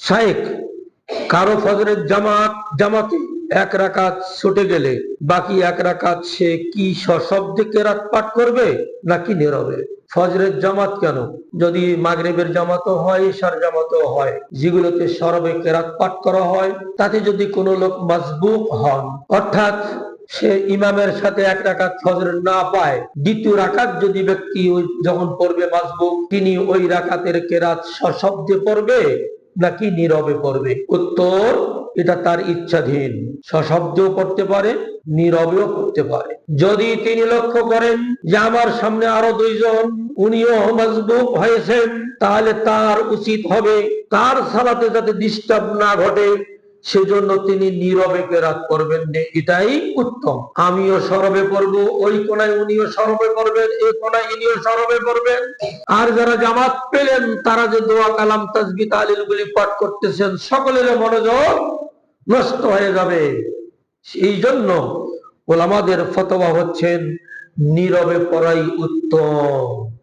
শায়েক কারও ফজরের জামাত, জামাতে এক রাকাত ছুটে গেলে বাকি এক রাকাত সে কি সশব্দে কেরাত পাঠ করবে নাকি নীরবে? ফজরের জামাত কেন? যদি মাগরিবের জামাতও হয় ঈশার জামাতও হয়, যেগুলোতে সরবে কেরাত পাঠ করা হয়, তাতে যদি কোনো লোক মাজবুক হন, অর্থাৎ সে ইমামের সাথে এক রাকাত ফজর না পায়, দ্বিতীয় রাকাত যদি ব্যক্তি যখন পড়বে মাজবুক তিনি ওই রাকাতের কেরাত সশব্দে পড়বে নাকি নীরবে পড়বে? উত্তর, এটা তার ইচ্ছাধীন। সশব্দেও পড়তে পারে, নীরবেও পড়তে পারে। যদি তিনি লক্ষ্য করেন যে আমার সামনে আরও দুইজন উনিও মজবুত হয়েছেন, তাহলে তার উচিত হবে তার সালাতে যাতে ডিস্টার্ব না ঘটে। সেজন্য তিনি নীরবে কেরাত করবেন। এটাই উত্তম। আমিও সরবে পড়ব ওই কোনায় উনিও সরবে করবেন এই কোনায় ইনিও সরবে করবেন। আর যারা জামাত পেলেন, তারা যে দোয়া কালাম, তাজবি তালিল গুলি পাঠ করতেছেন, সকলের মনোযোগ নষ্ট হয়ে যাবে। সেই জন্য ওলামাদের ফতোয়া হচ্ছেন, নীরবে পড়াই উত্তম।